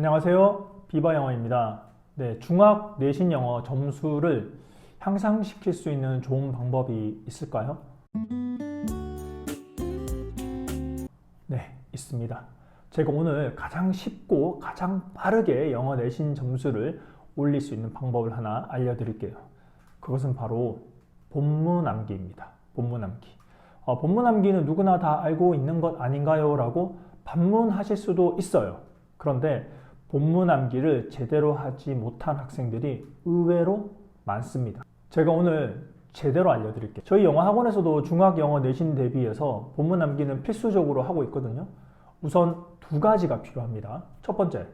안녕하세요. 비바 영어입니다. 네, 중학 내신 영어 점수를 향상시킬 수 있는 좋은 방법이 있을까요? 네, 있습니다. 제가 오늘 가장 쉽고 가장 빠르게 영어 내신 점수를 올릴 수 있는 방법을 하나 알려드릴게요. 그것은 바로 본문 암기입니다. 본문 암기. 어, 본문 암기는 누구나 다 알고 있는 것 아닌가요? 라고 반문하실 수도 있어요. 그런데 본문 암기를 제대로 하지 못한 학생들이 의외로 많습니다. 제가 오늘 제대로 알려드릴게요. 저희 영어 학원에서도 중학 영어 내신 대비해서 본문 암기는 필수적으로 하고 있거든요. 우선 두 가지가 필요합니다. 첫 번째,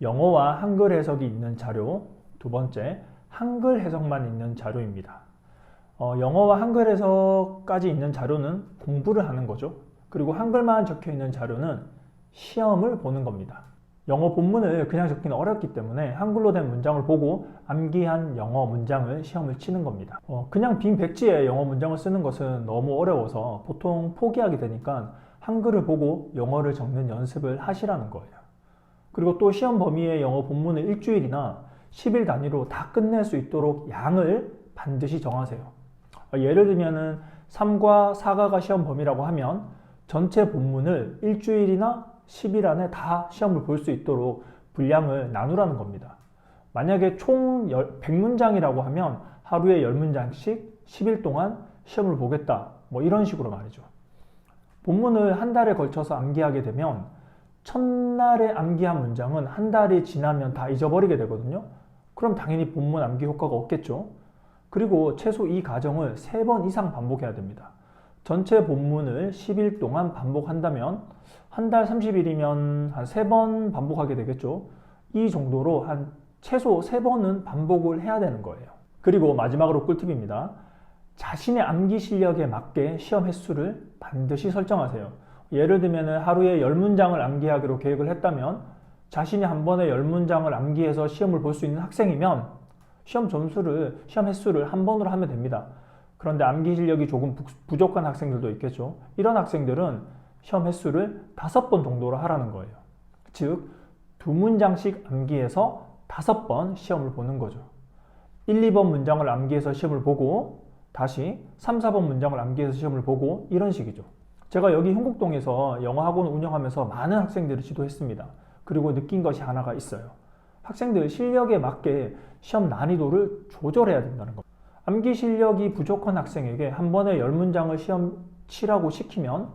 영어와 한글 해석이 있는 자료. 두 번째, 한글 해석만 있는 자료입니다. 어, 영어와 한글 해석까지 있는 자료는 공부를 하는 거죠. 그리고 한글만 적혀 있는 자료는 시험을 보는 겁니다. 영어 본문을 그냥 적기는 어렵기 때문에 한글로 된 문장을 보고 암기한 영어 문장을 시험을 치는 겁니다. 어, 그냥 빈 백지에 영어 문장을 쓰는 것은 너무 어려워서 보통 포기하게 되니까 한글을 보고 영어를 적는 연습을 하시라는 거예요. 그리고 또 시험 범위의 영어 본문을 일주일이나 10일 단위로 다 끝낼 수 있도록 양을 반드시 정하세요. 어, 예를 들면은 3과 4가가 시험 범위라고 하면 전체 본문을 일주일이나 10일 안에 다 시험을 볼 수 있도록 분량을 나누라는 겁니다. 만약에 총 100문장이라고 하면 하루에 10문장씩 10일 동안 시험을 보겠다. 뭐 이런 식으로 말이죠. 본문을 한 달에 걸쳐서 암기하게 되면 첫날에 암기한 문장은 한 달이 지나면 다 잊어버리게 되거든요. 그럼 당연히 본문 암기 효과가 없겠죠. 그리고 최소 이 과정을 3번 이상 반복해야 됩니다. 전체 본문을 10일 동안 반복한다면 한 달 30일이면 한 3번 반복하게 되겠죠. 이 정도로 한 최소 3번은 반복을 해야 되는 거예요. 그리고 마지막으로 꿀팁입니다. 자신의 암기 실력에 맞게 시험 횟수를 반드시 설정하세요. 예를 들면 하루에 10문장을 암기하기로 계획을 했다면 자신이 한 번에 10문장을 암기해서 시험을 볼 수 있는 학생이면 시험 점수를, 시험 횟수를 한 번으로 하면 됩니다. 그런데 암기 실력이 조금 부족한 학생들도 있겠죠. 이런 학생들은 시험 횟수를 다섯 번 정도로 하라는 거예요. 즉, 두 문장씩 암기해서 다섯 번 시험을 보는 거죠. 1, 2번 문장을 암기해서 시험을 보고 다시 3, 4번 문장을 암기해서 시험을 보고 이런 식이죠. 제가 여기 흥국동에서 영어 학원을 운영하면서 많은 학생들을 지도했습니다. 그리고 느낀 것이 하나가 있어요. 학생들 실력에 맞게 시험 난이도를 조절해야 된다는 겁니다. 암기 실력이 부족한 학생에게 한 번에 10문장을 시험 치라고 시키면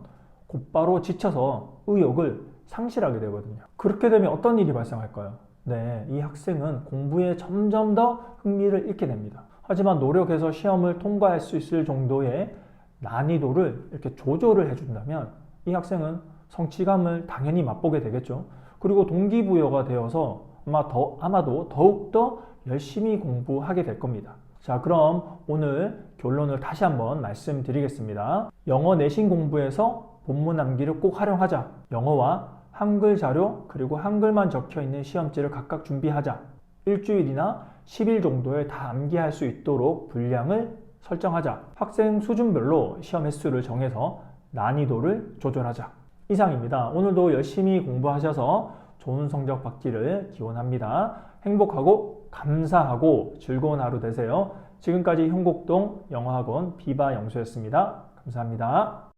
곧바로 지쳐서 의욕을 상실하게 되거든요. 그렇게 되면 어떤 일이 발생할까요? 네, 이 학생은 공부에 점점 더 흥미를 잃게 됩니다. 하지만 노력해서 시험을 통과할 수 있을 정도의 난이도를 이렇게 조절을 해준다면 이 학생은 성취감을 당연히 맛보게 되겠죠. 그리고 동기부여가 되어서 아마 더, 아마도 더욱더 열심히 공부하게 될 겁니다. 자, 그럼 오늘 결론을 다시 한번 말씀드리겠습니다. 영어 내신 공부에서 본문 암기를 꼭 활용하자. 영어와 한글 자료 그리고 한글만 적혀 있는 시험지를 각각 준비하자. 일주일이나 10일 정도에 다 암기할 수 있도록 분량을 설정하자. 학생 수준별로 시험 횟수를 정해서 난이도를 조절하자. 이상입니다. 오늘도 열심히 공부하셔서 좋은 성적 받기를 기원합니다. 행복하고 감사하고 즐거운 하루 되세요. 지금까지 형곡동 영어학원 비바 영수였습니다. 감사합니다.